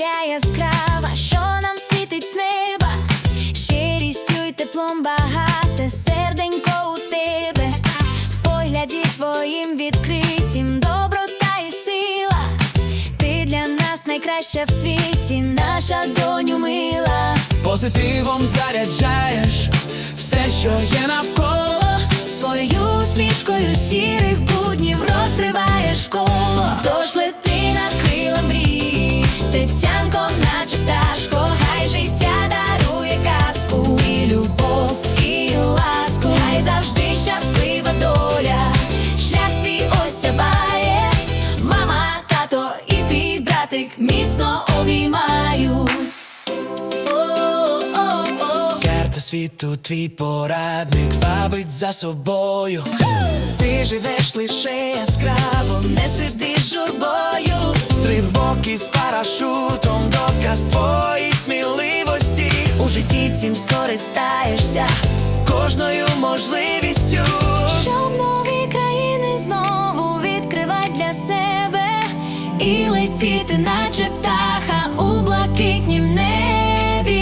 зоря яскрава, що нам світить з неба, щирістю й теплом багате, серденько у тебе, в погляді твоїм відкритім доброта і сила, ти для нас найкраща в світі, наша доню мила, позитивом заряджаєш все, що є навколо, своєю усмішкою сірих буднів розриваєш коло, тож лети. Твій братик міцно обіймають. Карта світу, твій порадник вабить за собою. Ти живеш лише яскраво, Не сидиш журбою. стрибок із парашутом, доказ твоїй сміливості, У житті цим скористаєшся, кожною можливістю. щоб нові країни знову відкривати для себе і летіти, наче птаха у блакитнім небі.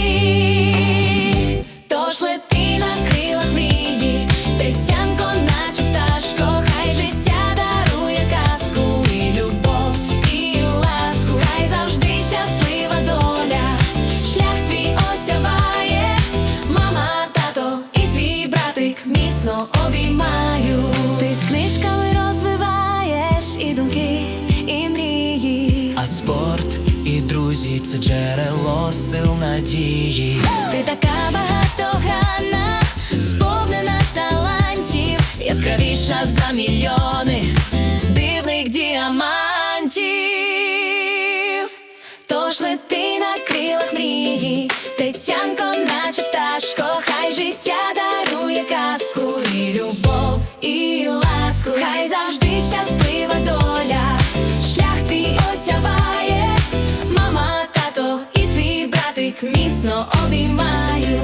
Тож лети на крилах мрії, Тетянко, наче пташко, хай життя дарує казку і любов, і ласку, хай завжди щаслива доля, шлях твій осяває, мама, тато і твій братик міцно обіймають. Ти з книжками розвиваєш і думки, і мрії. А спорт і друзі це джерело сил надії. Ти така багатогранна, сповнена талантів, яскравіша за мільйони дивних діамантів. Тож лети на крилах мрії, Тетянко, наче пташко, хай життя дарує казку і любов, і ласку, хай завжди щаслива доля, міцно обіймаю.